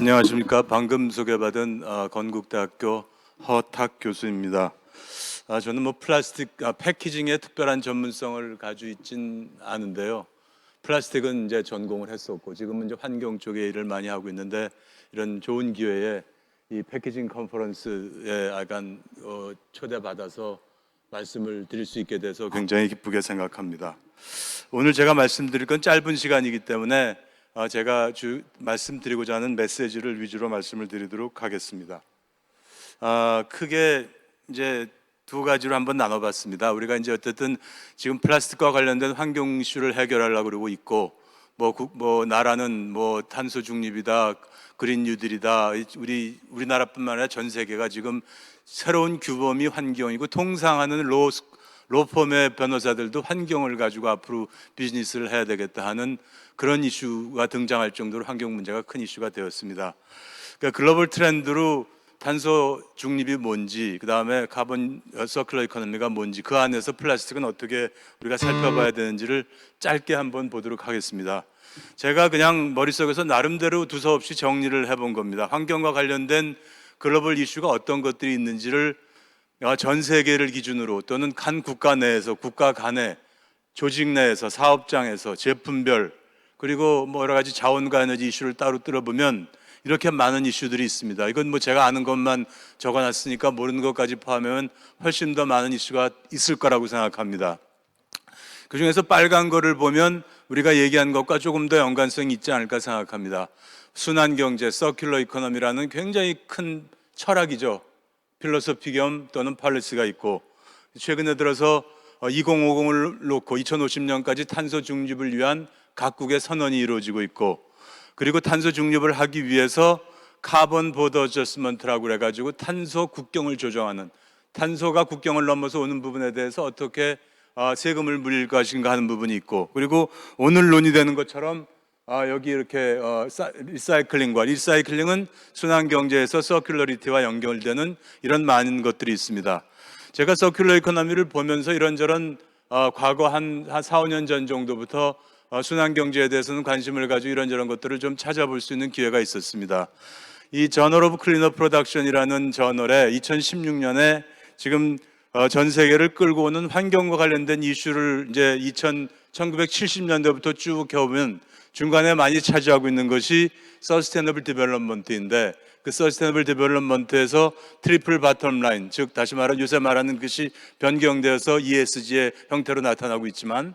안녕하십니까. 방금 소개받은 아, 건국대학교 허탁 교수입니다. 아, 저는 뭐 플라스틱 아, 패키징에 특별한 전문성을 가지고 있진 않은데요. 플라스틱은 이제 전공을 했었고 지금은 이제 환경 쪽에 일을 많이 하고 있는데 이런 좋은 기회에 이 패키징 컨퍼런스에 약간 어, 초대받아서 말씀을 드릴 수 있게 돼서 굉장히 기쁘게 생각합니다. 오늘 제가 말씀드릴 건 짧은 시간이기 때문에 어, 제가 주, 말씀드리고자 하는 메시지를 위주로 말씀을 드리도록 하겠습니다. 아, 크게 이제 두 가지로 한번 나눠봤습니다. 우리가 이제 어쨌든 지금 플라스틱과 관련된 환경 이슈를 해결하려고 그러고 있고 뭐, 국- 뭐 나라는 뭐 탄소 중립이다, 그린 뉴딜이다. 우리 우리나라뿐만 아니라 전 세계가 지금 새로운 규범이 환경이고 통상하는 로 로펌의 변호사들도 환경을 가지고 앞으로 비즈니스를 해야 되겠다 하는 그런 이슈가 등장할 정도로 환경 문제가 큰 이슈가 되었습니다. 그러니까 글로벌 트렌드로 탄소 중립이 뭔지, 그 다음에 카본 서큘러 이코노미가 뭔지, 그 안에서 플라스틱은 어떻게 우리가 살펴봐야 되는지를 짧게 한번 보도록 하겠습니다. 제가 그냥 머릿속에서 나름대로 두서없이 정리를 해본 겁니다. 환경과 관련된 글로벌 이슈가 어떤 것들이 있는지를 어, 전 세계를 기준으로 또는 한 국가 내에서 국가 간에 조직 내에서 사업장에서 제품별 그리고 뭐 여러 가지 자원과 에너지 이슈를 따로 들어보면 이렇게 많은 이슈들이 있습니다. 이건 뭐 제가 아는 것만 적어놨으니까 모르는 것까지 포함하면 훨씬 더 많은 이슈가 있을 거라고 생각합니다. 그 중에서 빨간 거를 보면 우리가 얘기한 것과 조금 더 연관성이 있지 않을까 생각합니다. 순환 경제, 서큘러 이코노미라는 굉장히 큰 철학이죠. 필로소피 겸 또는 팔리스가 있고 최근에 들어서 2050을 놓고 2050년까지 탄소 중립을 위한 각국의 선언이 이루어지고 있고 그리고 탄소 중립을 하기 위해서 카본 보더 어저스먼트라고 그래 가지고 탄소 국경을 조정하는 탄소가 국경을 넘어서 오는 부분에 대해서 어떻게 아, 세금을 물릴 것인가 하는 부분이 있고 그리고 오늘 논의되는 것처럼 아, 여기 이렇게 어, 사- 리사이클링과 리사이클링은 순환 경제에서 서큘러리티와 연결되는 이런 많은 것들이 있습니다. 제가 서큘러 이코노미를 보면서 이런저런 어, 과거 한, 한 4, 5년 전 정도부터 어, 순환 경제에 대해서는 관심을 가지고 이런저런 것들을 좀 찾아볼 수 있는 기회가 있었습니다. 이 저널 오브 클리너 프로덕션이라는 저널에 2016년에 지금 어, 전 세계를 끌고 오는 환경과 관련된 이슈를 이제 2000, 1970년대부터 쭉 해오면 중간에 많이 차지하고 있는 것이 서스테너블 디벨롭먼트인데 그 서스테너블 디벨롭먼트에서 트리플 바텀 라인 즉 다시 말하면 요새 말하는 것이 변경되어서 ESG의 형태로 나타나고 있지만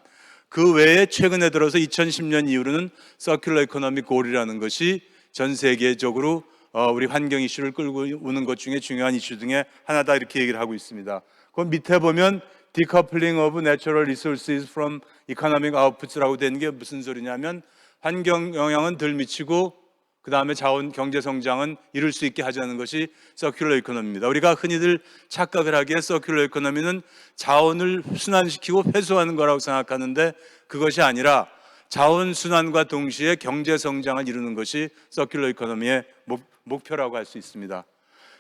그 외에 최근에 들어서 2010년 이후로는 서큘러 이코노미 골이라는 것이 전 세계적으로 어, 우리 환경 이슈를 끌고 오는 것 중에 중요한 이슈 중에 하나다 이렇게 얘기를 하고 있습니다. 그 밑에 보면 decoupling of natural resources from economic outputs라고 되는 게 무슨 소리냐면 환경 영향은 덜 미치고 그 다음에 자원 경제 성장은 이룰 수 있게 하자는 것이 서큘러 이코노미입니다. 우리가 흔히들 착각을 하기에 서큘러 이코노미는 자원을 순환시키고 회수하는 거라고 생각하는데 그것이 아니라 자원 순환과 동시에 경제 성장을 이루는 것이 서큘러 이코노미의 목, 목표라고 할 수 있습니다.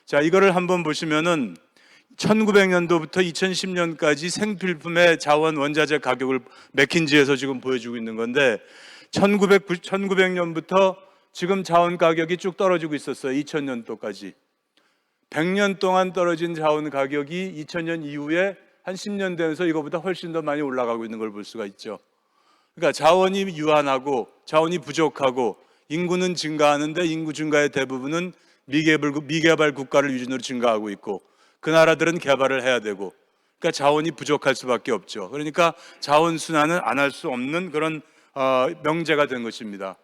자, 이거를 한번 보시면은 1900년도부터 2010년까지 생필품의 자원 원자재 가격을 맥킨지에서 지금 보여주고 있는 건데 1900, 1900년부터 지금 자원 가격이 쭉 떨어지고 있었어요. 2000년도까지. 100년 동안 떨어진 자원 가격이 2000년 이후에 한 10년 되면서 이거보다 훨씬 더 많이 올라가고 있는 걸 볼 수가 있죠. 그러니까 자원이 유한하고 자원이 부족하고 인구는 증가하는데 인구 증가의 대부분은 미개발, 미개발 국가를 유진으로 증가하고 있고 그 나라들은 개발을 해야 되고 그러니까 자원이 부족할 수밖에 없죠. 그러니까 자원 순환은 안 할 수 없는 그런 어, 명제가 된 것입니다.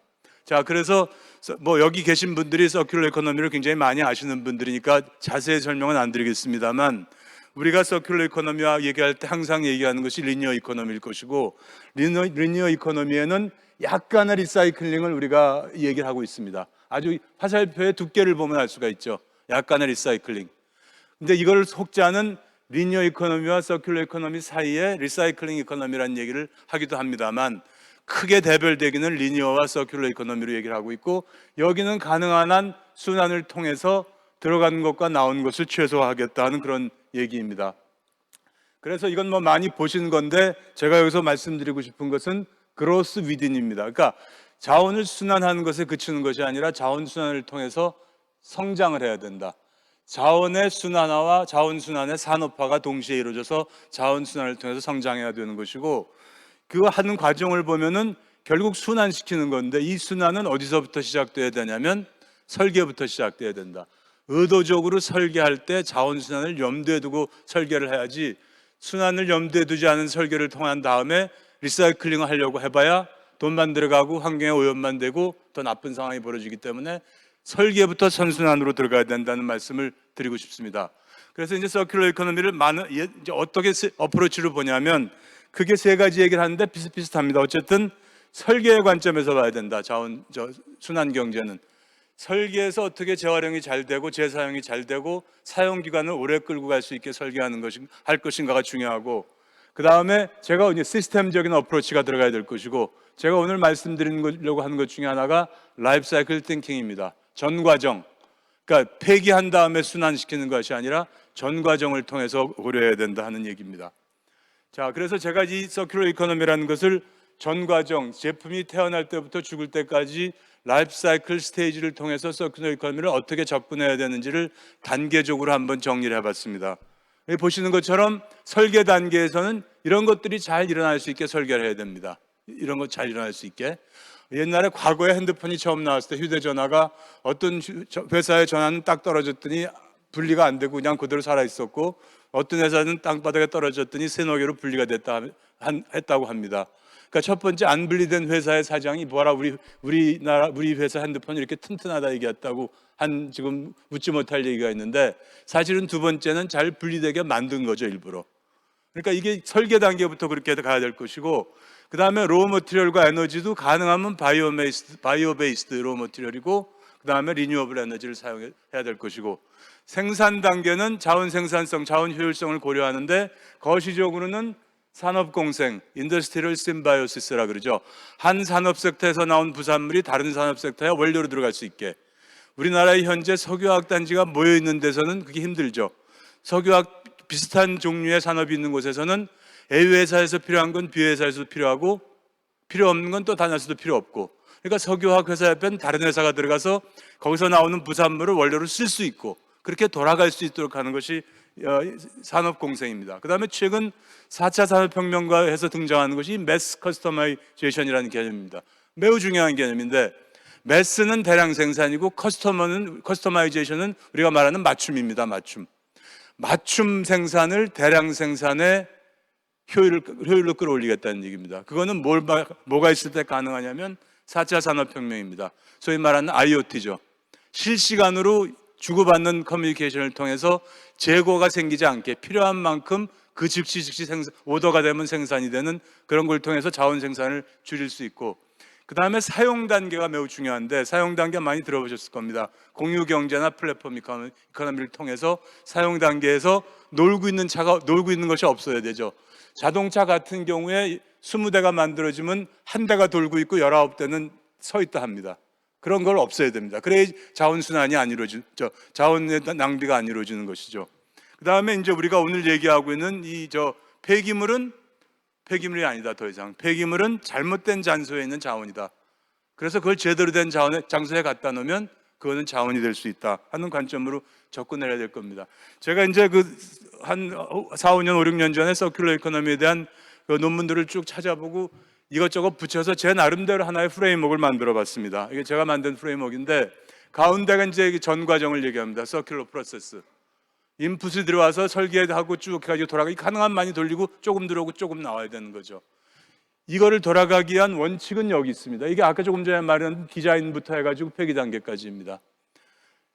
자, 그래서 서- 뭐 여기 계신 분들이 서큘러 이코노미를 굉장히 많이 아시는 분들이니까 자세히 설명은 안 드리겠습니다만 우리가 서큘러 이코노미와 얘기할 때 항상 얘기하는 것이 리니어 이코노미일 것이고 리니어, 리니어 이코노미에는 약간의 리사이클링을 우리가 얘기를 하고 있습니다. 아주 화살표의 두께를 보면 알 수가 있죠. 약간의 리사이클링. 근데 이걸 속자는 리니어 이코노미와 서큘러 이코노미 사이에 리사이클링 이코노미라는 얘기를 하기도 합니다만 크게 대별되기는 리니어와 서큘러 이코노미로 얘기를 하고 있고 여기는 가능한 한 순환을 통해서 들어간 것과 나온 것을 최소화하겠다는 그런 얘기입니다. 그래서 이건 뭐 많이 보신 건데 제가 여기서 말씀드리고 싶은 것은 그로스 위딘입니다. 그러니까 자원을 순환하는 것에 그치는 것이 아니라 자원 순환을 통해서 성장을 해야 된다. 자원의 순환화와 자원 순환의 산업화가 동시에 이루어져서 자원 순환을 통해서 성장해야 되는 것이고 그 하는 과정을 보면은 결국 순환시키는 건데 이 순환은 어디서부터 시작돼야 되냐면 설계부터 시작돼야 된다. 의도적으로 설계할 때 자원 순환을 염두에 두고 설계를 해야지 순환을 염두에 두지 않은 설계를 통한 다음에 리사이클링을 하려고 해봐야 돈만 들어가고 환경에 오염만 되고 더 나쁜 상황이 벌어지기 때문에 설계부터 선순환으로 들어가야 된다는 말씀을 드리고 싶습니다. 그래서 이제 서큘러 이코노미를 많은 예, 이제 어떻게 세- 어프로치로 보냐면 크게 세 가지 얘기를 하는데 비슷비슷합니다. 어쨌든 설계의 관점에서 봐야 된다. 자원 저 순환 경제는 설계에서 어떻게 재활용이 잘 되고 재사용이 잘 되고 사용 기간을 오래 끌고 갈 수 있게 설계하는 것인 할 것인가가 중요하고 그 다음에 제가 이제 시스템적인 어프로치가 들어가야 될 것이고 제가 오늘 말씀드리려고 하는 것 중에 하나가 라이프 사이클 띵킹입니다. 전 과정. 그러니까 폐기한 다음에 순환시키는 것이 아니라 전 과정을 통해서 고려해야 된다 하는 얘기입니다. 자, 그래서 제가 이 서큘러 이코노미라는 것을 전 과정, 제품이 태어날 때부터 죽을 때까지 라이프 사이클 스테이지를 통해서 서큘러 이코노미를 어떻게 접근해야 되는지를 단계적으로 한번 정리를 해봤습니다. 보시는 것처럼 설계 단계에서는 이런 것들이 잘 일어날 수 있게 설계를 해야 됩니다. 이런 것 잘 일어날 수 있게. 옛날에 과거에 핸드폰이 처음 나왔을 때 휴대전화가 어떤 회사의 전화는 딱 떨어졌더니 분리가 안 되고 그냥 그대로 살아 있었고 어떤 회사는 땅바닥에 떨어졌더니 세노계로 분리가 됐다 한- 했다고 합니다. 그러니까 첫 번째 안 분리된 회사의 사장이 뭐라 우리 우리나라 우리 회사 핸드폰이 이렇게 튼튼하다 얘기했다고 한 지금 웃지 못할 얘기가 있는데 사실은 두 번째는 잘 분리되게 만든 거죠 일부러. 그러니까 이게 설계 단계부터 그렇게 가야 될 것이고 그 다음에 로우 머티리얼과 에너지도 가능하면 바이오 베이스드, 바이오 베이스드 로우 머티리얼이고 그 다음에 리뉴어블 에너지를 사용해야 될 것이고 생산 단계는 자원 생산성, 자원 효율성을 고려하는데 거시적으로는 산업 공생, 인더스트리얼 심바이오시스라 그러죠. 한 산업 섹터에서 나온 부산물이 다른 산업 섹터에 원료로 들어갈 수 있게. 우리나라에 현재 석유화학 단지가 모여 있는 데서는 그게 힘들죠. 석유화학 비슷한 종류의 산업이 있는 곳에서는 A 회사에서 필요한 건 B 회사에서 필요하고 필요 없는 건 또 다른 회사도 필요 없고. 그러니까 석유화학 회사 옆엔 다른 회사가 들어가서 거기서 나오는 부산물을 원료로 쓸 수 있고 그렇게 돌아갈 수 있도록 하는 것이 어, 산업 공생입니다. 그다음에 최근 4차 산업혁명과 해서 등장하는 것이 매스 커스터마이제이션이라는 개념입니다. 매우 중요한 개념인데 매스는 대량 생산이고 커스터머는 커스터마이제이션은 우리가 말하는 맞춤입니다. 맞춤. 맞춤 생산을 대량 생산의 효율을, 효율로 끌어올리겠다는 얘기입니다. 그거는 뭘, 마- 뭐가 있을 때 가능하냐면 4차 산업혁명입니다. 소위 말하는 IoT죠. 실시간으로 주고받는 커뮤니케이션을 통해서 재고가 생기지 않게 필요한 만큼 그 즉시 즉시 생산, 오더가 되면 생산이 되는 그런 걸 통해서 자원 생산을 줄일 수 있고 그 다음에 사용 단계가 매우 중요한데 사용 단계 많이 들어보셨을 겁니다. 공유 경제나 플랫폼 이코노미를 통해서 사용 단계에서 놀고 있는 차가 놀고 있는 것이 없어야 되죠. 자동차 같은 경우에 20대가 만들어지면 한 대가 돌고 있고 19대는 서 있다 합니다. 그런 걸 없애야 됩니다. 그래야 자원 순환이 안 이루어지, 저 자원의 낭비가 안 이루어지는 것이죠. 그 다음에 이제 우리가 오늘 얘기하고 있는 이 저 폐기물은 폐기물이 아니다 더 이상 폐기물은 잘못된 장소에 있는 자원이다. 그래서 그걸 제대로 된 자원에, 장소에 갖다 놓으면 그거는 자원이 될 수 있다 하는 관점으로 접근해야 될 겁니다. 제가 이제 그 한 4, 5년, 5, 6년 전에 서큘러 이코노미에 대한 그 논문들을 쭉 찾아보고 이것저것 붙여서 제 나름대로 하나의 프레임워크를 만들어 봤습니다. 이게 제가 만든 프레임워크인데 가운데가 이제 이전 과정을 얘기합니다. 서큘러 프로세스. 인풋이 들어와서 설계하고 쭉 해가지고 돌아가기 가능한 많이 돌리고 조금 들어오고 조금 나와야 되는 거죠. 이거를 돌아가기 위한 원칙은 여기 있습니다. 이게 아까 조금 전에 말한 디자인부터 해가지고 폐기 단계까지입니다.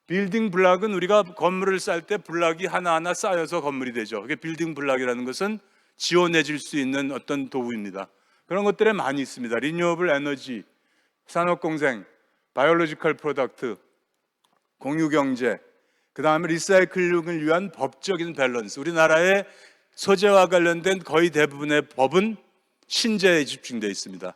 빌딩 블락은 우리가 건물을 쌓을 때 블락이 하나하나 쌓여서 건물이 되죠. 그게 빌딩 블락이라는 것은 지원해 줄수 있는 어떤 도구입니다. 그런 것들에 많이 있습니다. 리뉴어블 에너지, 산업공생, 바이올로지컬 프로덕트, 공유경제, 그 다음에 리사이클링을 위한 법적인 밸런스. 우리나라의 소재와 관련된 거의 대부분의 법은 신재에 집중되어 있습니다.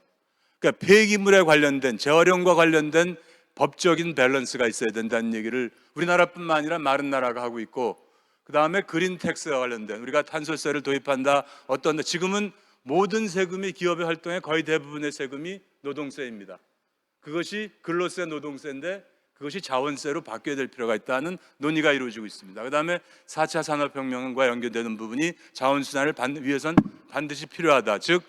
그러니까 폐기물에 관련된 재활용과 관련된 법적인 밸런스가 있어야 된다는 얘기를 우리나라뿐만 아니라 많은 나라가 하고 있고 그 다음에 그린 텍스와 관련된 우리가 탄소세를 도입한다 어떤 지금은 모든 세금이 기업의 활동에 거의 대부분의 세금이 노동세입니다. 그것이 근로세 노동세인데 그것이 자원세로 바뀌어야 될 필요가 있다는 논의가 이루어지고 있습니다. 그다음에 4차 산업혁명과 연결되는 부분이 자원순환을 반, 위해선 반드시 필요하다. 즉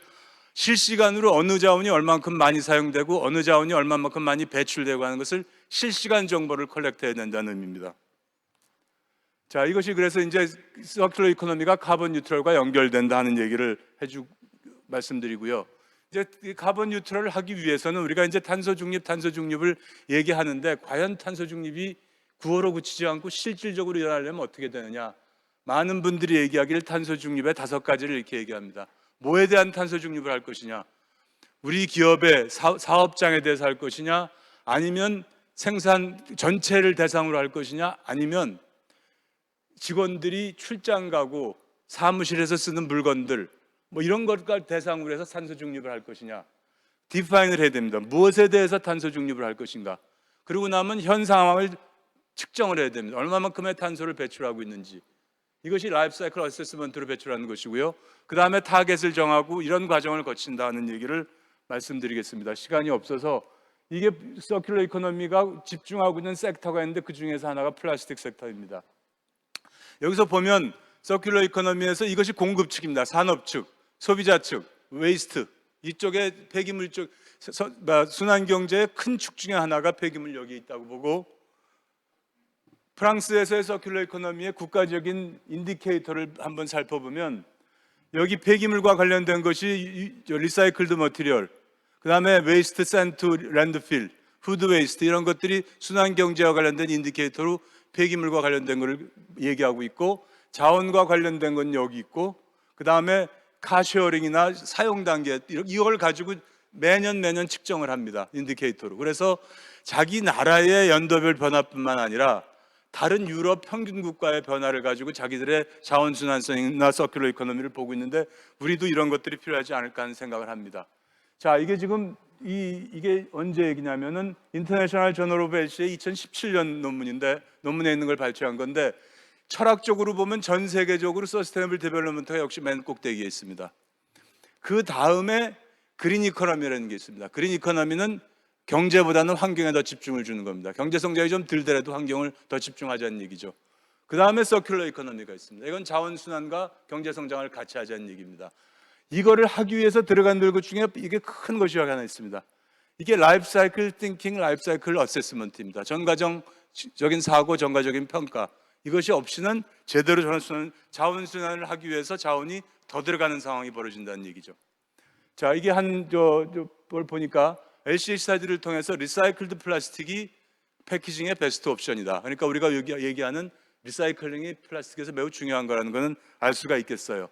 실시간으로 어느 자원이 얼만큼 많이 사용되고 어느 자원이 얼마만큼 많이 배출되고 하는 것을 실시간 정보를 컬렉트해야 된다는 의미입니다. 자, 이것이 그래서 이제 서큘러 이코노미가 카본 뉴트럴과 연결된다 하는 얘기를 해주 말씀드리고요. 이제 이 카본 뉴트럴을 하기 위해서는 우리가 이제 탄소 중립, 탄소 중립을 얘기하는데 과연 탄소 중립이 구호로 그치지 않고 실질적으로 일어나려면 어떻게 되느냐? 많은 분들이 얘기하기를 탄소 중립의 다섯 가지를 이렇게 얘기합니다. 뭐에 대한 탄소 중립을 할 것이냐? 우리 기업의 사, 사업장에 대해서 할 것이냐? 아니면 생산 전체를 대상으로 할 것이냐? 아니면 직원들이 출장 가고 사무실에서 쓰는 물건들 뭐 이런 것과 대상으로 해서 탄소 중립을 할 것이냐 디파인을 해야 됩니다. 무엇에 대해서 탄소 중립을 할 것인가. 그리고 나면 현 상황을 측정을 해야 됩니다. 얼마만큼의 탄소를 배출하고 있는지. 이것이 라이프 사이클 어세스먼트로 배출하는 것이고요. 그 다음에 타겟을 정하고 이런 과정을 거친다는 얘기를 말씀드리겠습니다. 시간이 없어서 이게 서큘러 이코노미가 집중하고 있는 섹터가 있는데 그 중에서 하나가 플라스틱 섹터입니다. 여기서 보면 서큘러 이코노미에서 이것이 공급 측입니다. 산업 측, 소비자 측, 웨이스트 이쪽에 폐기물 쪽 서- 뭐, 순환 경제의 큰 축 중에 하나가 폐기물 여기 있다고 보고 프랑스에서의 서큘러 이코노미의 국가적인 인디케이터를 한번 살펴보면 여기 폐기물과 관련된 것이 리사이클드 머티리얼, 그다음에 웨이스트 센트 랜드필, 푸드 웨이스트 이런 것들이 순환 경제와 관련된 인디케이터로 폐기물과 관련된 것을 얘기하고 있고 자원과 관련된 건 여기 있고 그다음에 카쉐어링이나 사용 단계 이걸 가지고 매년 매년 측정을 합니다. 인디케이터로. 그래서 자기 나라의 연도별 변화뿐만 아니라 다른 유럽 평균 국가의 변화를 가지고 자기들의 자원 순환성이나 서큘러 이코노미를 보고 있는데 우리도 이런 것들이 필요하지 않을까 하는 생각을 합니다. 자, 이게 지금 이 이게 언제 얘기냐면은 인터내셔널 저널 오브 엘시의 2017년 논문인데 논문에 있는 걸 발표한 건데 철학적으로 보면 전 세계적으로 서스테이너블 데벨롭먼트가 역시 맨 꼭대기에 있습니다. 그 다음에 그린 이코노미라는 게 있습니다. 그린 이코노미는 경제보다는 환경에 더 집중을 주는 겁니다. 경제 성장이 좀 들더라도 환경을 더 집중하자는 얘기죠. 그 다음에 서큘러 이코노미가 있습니다. 이건 자원 순환과 경제 성장을 같이 하자는 얘기입니다. 이거를 하기 위해서 들어간 것 중에 이게 큰 것이 하나 있습니다. 이게 라이프 사이클 띵킹, 라이프 사이클 어세스먼트입니다. 전가적인 사고, 전가적인 평가. 이것이 없이는 제대로 자원순환, 자원순환을 하기 위해서 자원이 더 들어가는 상황이 벌어진다는 얘기죠. 자, 이게 한, 저, 저, 뭘 보니까 LCA 스타디를 통해서 리사이클드 플라스틱이 패키징의 베스트 옵션이다. 그러니까 우리가 얘기하는 리사이클링이 플라스틱에서 매우 중요한 거라는 거는 알 수가 있겠어요.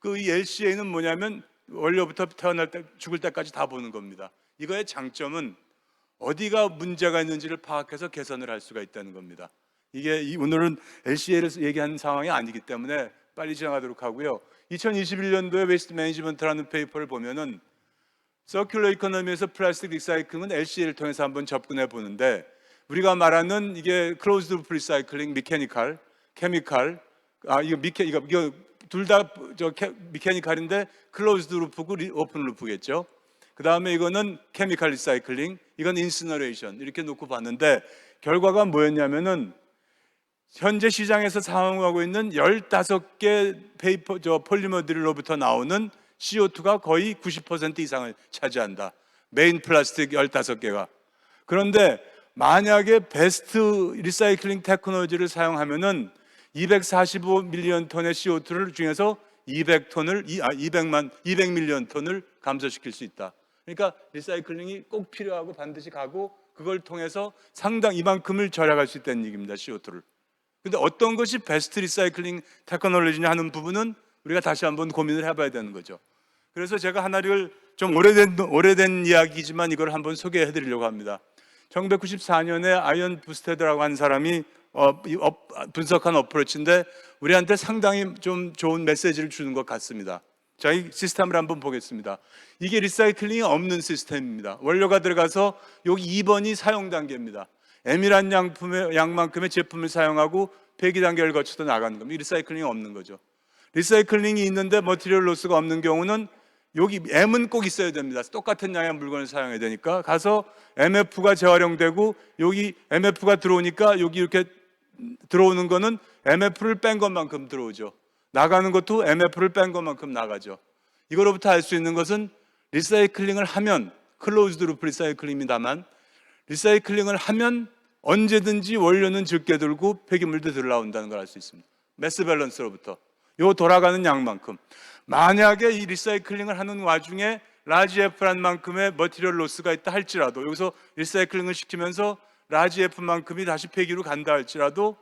그이 LCA는 뭐냐면 원료부터 태어날 때 죽을 때까지 다 보는 겁니다. 이거의 장점은 어디가 문제가 있는지를 파악해서 개선을 할 수가 있다는 겁니다. 이게 이 오늘은 LCA를 얘기하는 상황이 아니기 때문에 빨리 지나가도록 하고요. 2021년도에 웨스트 매니지먼트라는 페이퍼를 보면은 서큘러 이코노미에서 플라스틱 리사이클은 LCA를 통해서 한번 접근해 보는데 우리가 말하는 이게 클로즈드 루프 리사이클링, 미케니컬, 케미칼 아 이거 미케 이거 이거 둘다저 미케니칼인데 클로즈드 루프고 리- 오픈 루프겠죠. 그 다음에 이거는 케미칼 리사이클링, 이건 인시너레이션 이렇게 놓고 봤는데 결과가 뭐였냐면은 현재 시장에서 사용하고 있는 15개 페이퍼 저 폴리머들로부터 나오는 CO2가 거의 90% 이상을 차지한다. 메인 플라스틱 15개가. 그런데 만약에 베스트 리사이클링 테크놀로지를 사용하면은 245 밀리언 톤의 CO2를 중에서 200톤을 아 200만 200 밀리언 톤을 감소시킬 수 있다. 그러니까 리사이클링이 꼭 필요하고 반드시 가고 그걸 통해서 상당 이만큼을 절약할 수 있다는 얘기입니다. CO2를. 근데 어떤 것이 베스트 리사이클링 테크놀로지냐 하는 부분은 우리가 다시 한번 고민을 해봐야 되는 거죠. 그래서 제가 하나를 좀 오래된 오래된 이야기지만 이걸 한번 소개해 드리려고 합니다. 1994년에 아이언 부스테드라고 하는 사람이 어, 이 업- 분석한 어프로치인데 우리한테 상당히 좀 좋은 메시지를 주는 것 같습니다. 자, 이 시스템을 한번 보겠습니다. 이게 리사이클링이 없는 시스템입니다. 원료가 들어가서 여기 2번이 사용 단계입니다. M이란 양품의 양만큼의 제품을 사용하고 폐기 단계를 거쳐서 나가는 겁니다. 이 리사이클링이 없는 거죠. 리사이클링이 있는데 머티리얼 로스가 없는 경우는 여기 M은 꼭 있어야 됩니다. 똑같은 양의 물건을 사용해야 되니까 가서 MF가 재활용되고 여기 MF가 들어오니까 여기 이렇게 들어오는 거는 MF를 뺀 것만큼 들어오죠. 나가는 것도 MF를 뺀 것만큼 나가죠. 이거로부터 알 수 있는 것은 리사이클링을 하면 클로즈드 루프 리사이클링입니다만 리사이클링을 하면 언제든지 원료는 적게 들고 폐기물도 덜 나온다는 걸 알 수 있습니다. 매스 밸런스로부터 요 돌아가는 양만큼 만약에 이 리사이클링을 하는 와중에 라지 F란 만큼의 머티리얼 로스가 있다 할지라도 여기서 리사이클링을 시키면서 라지 F만큼이 다시 폐기로 간다 할지라도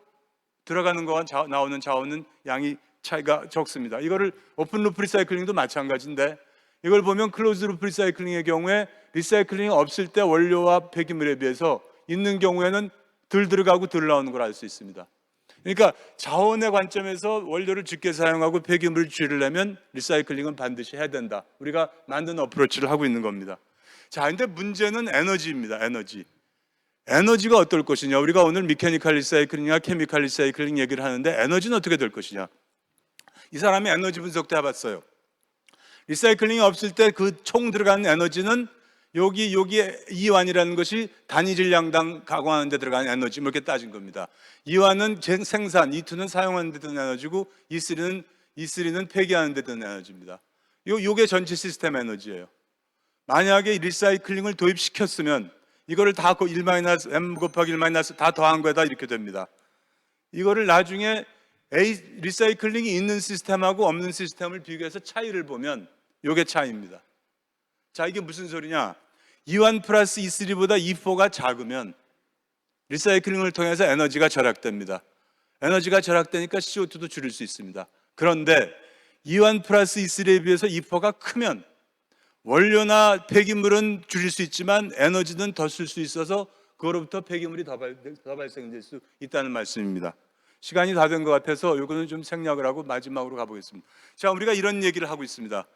들어가는 거와 자- 나오는 자원은 양이 차이가 적습니다. 이거를 오픈 루프 리사이클링도 마찬가지인데 이걸 보면 클로즈 루프 리사이클링의 경우에 리사이클링이 없을 때 원료와 폐기물에 비해서 있는 경우에는 덜 들어가고 덜 나오는 걸 알 수 있습니다. 그러니까 자원의 관점에서 원료를 적게 사용하고 폐기물을 줄이려면 리사이클링은 반드시 해야 된다. 우리가 만든 어프로치를 하고 있는 겁니다. 자, 근데 문제는 에너지입니다. 에너지. 에너지가 어떨 것이냐? 우리가 오늘 미케니컬 리사이클링이나 케미컬 리사이클링 얘기를 하는데 에너지는 어떻게 될 것이냐? 이 사람이 에너지 분석도 해봤어요. 리사이클링이 없을 때 그 총 들어가는 에너지는 여기 여기 이완이라는 것이 단위 질량당 가공하는 데 들어가는 에너지 뭐 이렇게 따진 겁니다. 이완은 제- 생산, E2는 사용하는 데 드는 에너지고 E3는 E3는 폐기하는 데 드는 에너지입니다. 요 요게 전체 시스템 에너지예요. 만약에 리사이클링을 도입시켰으면 이거를 다1 마이너스 m 곱하기 1 마이너스 다 더한 거에다 이렇게 됩니다. 이거를 나중에 A 리사이클링이 있는 시스템하고 없는 시스템을 비교해서 차이를 보면 요게 차이입니다. 자, 이게 무슨 소리냐? E1 플러스 E3보다 E4가 작으면 리사이클링을 통해서 에너지가 절약됩니다. 에너지가 절약되니까 CO2도 줄일 수 있습니다. 그런데 E1 플러스 E3에 비해서 E4가 크면 원료나 폐기물은 줄일 수 있지만 에너지는 더 쓸 수 있어서 그로부터 폐기물이 더, 발, 더 발생될 수 있다는 말씀입니다. 시간이 다 된 것 같아서 이거는 좀 생략을 하고 마지막으로 가보겠습니다. 자, 우리가 이런 얘기를 하고 있습니다.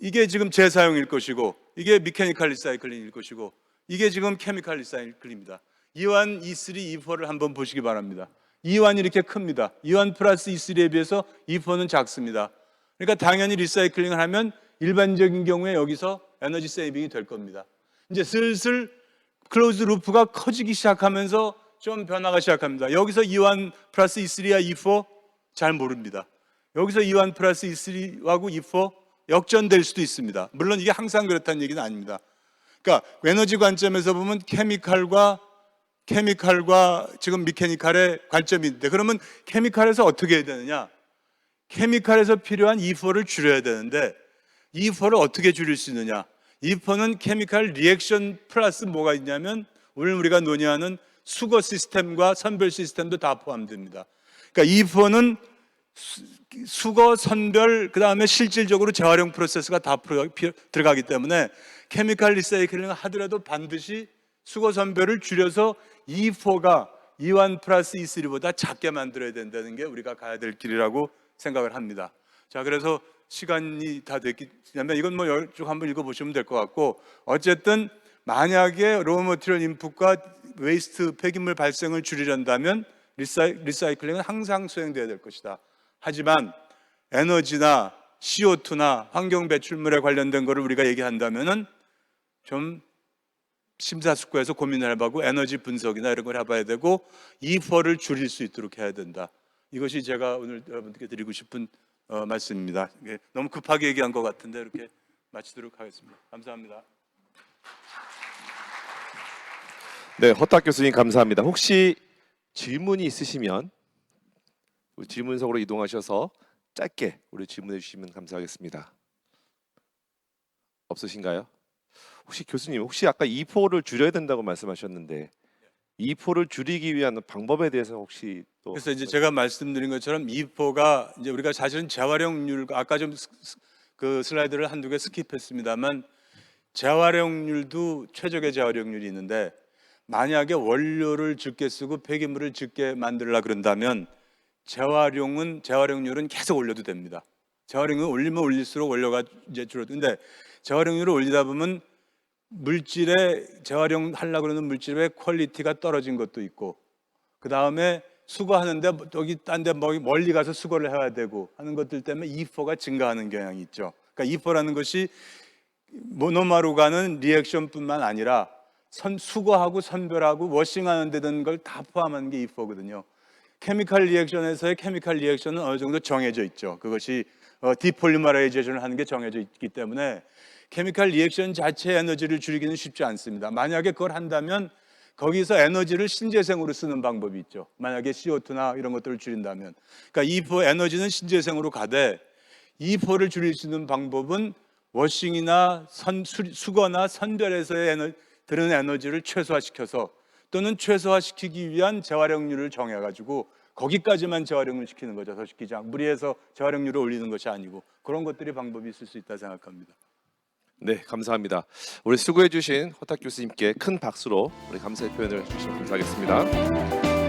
이게 지금 재사용일 것이고 이게 미케니컬 리사이클링일 것이고 이게 지금 케미컬 리사이클입니다. E1, E3, E4를 한번 보시기 바랍니다. E1이 이렇게 큽니다. E1 플러스 E3에 비해서 E4는 작습니다. 그러니까 당연히 리사이클링을 하면 일반적인 경우에 여기서 에너지 세이빙이 될 겁니다. 이제 슬슬 클로즈 루프가 커지기 시작하면서 좀 변화가 시작합니다. 여기서 E1 플러스 E3와 E4 잘 모릅니다. 여기서 E1 플러스 E3하고 E4 역전될 수도 있습니다. 물론 이게 항상 그렇다는 얘기는 아닙니다. 그러니까 에너지 관점에서 보면 케미칼과 케미칼과 지금 미케니칼의 관점이 있는데 그러면 케미칼에서 어떻게 해야 되느냐? 케미칼에서 필요한 E4를 줄여야 되는데 E4를 어떻게 줄일 수 있느냐? E4는 케미칼 리액션 플러스 뭐가 있냐면 오늘 우리가 논의하는 수거 시스템과 선별 시스템도 다 포함됩니다. 그러니까 E4는 수거, 선별, 그 다음에 실질적으로 재활용 프로세스가 다 들어가기 때문에 케미칼 리사이클링을 하더라도 반드시 수거, 선별을 줄여서 E4가 E1 플러스 E3보다 작게 만들어야 된다는 게 우리가 가야 될 길이라고 생각을 합니다. 자, 그래서 시간이 다 됐기 때문에 이건 뭐쭉 한번 읽어보시면 될 것 같고 어쨌든 만약에 로우 머티리얼 인풋과 웨이스트 폐기물 발생을 줄이려면 리사이, 리사이클링은 항상 수행돼야 될 것이다. 하지만 에너지나 CO2나 환경 배출물에 관련된 거를 우리가 얘기한다면은 좀 심사숙고해서 고민을 해보고 에너지 분석이나 이런 걸 해봐야 되고 E4를 줄일 수 있도록 해야 된다. 이것이 제가 오늘 여러분께 드리고 싶은 어, 말씀입니다. 너무 급하게 얘기한 것 같은데 이렇게 마치도록 하겠습니다. 감사합니다. 네, 허탁 교수님 감사합니다. 혹시 질문이 있으시면 우리 질문석으로 이동하셔서 짧게 우리 질문해 주시면 감사하겠습니다. 없으신가요? 혹시 교수님 혹시 아까 E4를 줄여야 된다고 말씀하셨는데 E4를 줄이기 위한 방법에 대해서 혹시 또 그래서 이제 제가 말씀드린 것처럼 E4가 이제 우리가 사실은 재활용률 아까 좀 그 슬라이드를 한두 개 스킵했습니다만 재활용률도 최적의 재활용률이 있는데 만약에 원료를 적게 쓰고 폐기물을 적게 만들라 그런다면 재활용은 재활용률은 계속 올려도 됩니다. 재활용을 올리면 올릴수록 원료가 이제 줄어드는데 재활용률을 올리다 보면 물질의 재활용 하려고 그러는 물질의 퀄리티가 떨어진 것도 있고 그 다음에 수거하는데 여기 딴 데 멀리 가서 수거를 해야 되고 하는 것들 때문에 E4가 증가하는 경향이 있죠. 그러니까 E4라는 것이 모노마로 가는 리액션뿐만 아니라 선 수거하고 선별하고 워싱하는 데 드는 걸다 포함하는 게 E4거든요. 케미칼 리액션에서의 케미칼 리액션은 어느 정도 정해져 있죠. 그것이 어, 디폴리머라이제이션을 하는 게 정해져 있기 때문에 케미칼 리액션 자체의 에너지를 줄이기는 쉽지 않습니다. 만약에 그걸 한다면 거기서 에너지를 신재생으로 쓰는 방법이 있죠. 만약에 CO2나 이런 것들을 줄인다면. 그러니까 E4 에너지는 신재생으로 가되 E4를 줄일 수 있는 방법은 워싱이나 선, 수, 수거나 선별에서의 에너, 드는 에너지를 최소화시켜서 또는 최소화시키기 위한 재활용률을 정해가지고 거기까지만 재활용을 시키는 거죠. 더 시키지 않고 무리해서 재활용률을 올리는 것이 아니고 그런 것들이 방법이 있을 수 있다 생각합니다. 네, 감사합니다. 우리 수고해주신 허탁 교수님께 큰 박수로 우리 감사의 표현을 주시면 감사하겠습니다.